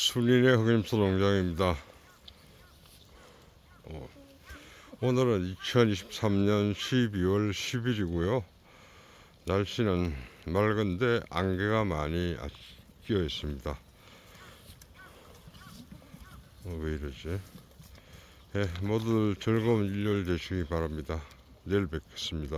순인의 흑임소 농장입니다. 어, 오늘은 2023년 12월 10일이고요. 날씨는 맑은데 안개가 많이 아- 끼어 있습니다. 어, 왜 이러지? 예, 모두 즐거운 일요일 되시기 바랍니다. 내일 뵙겠습니다.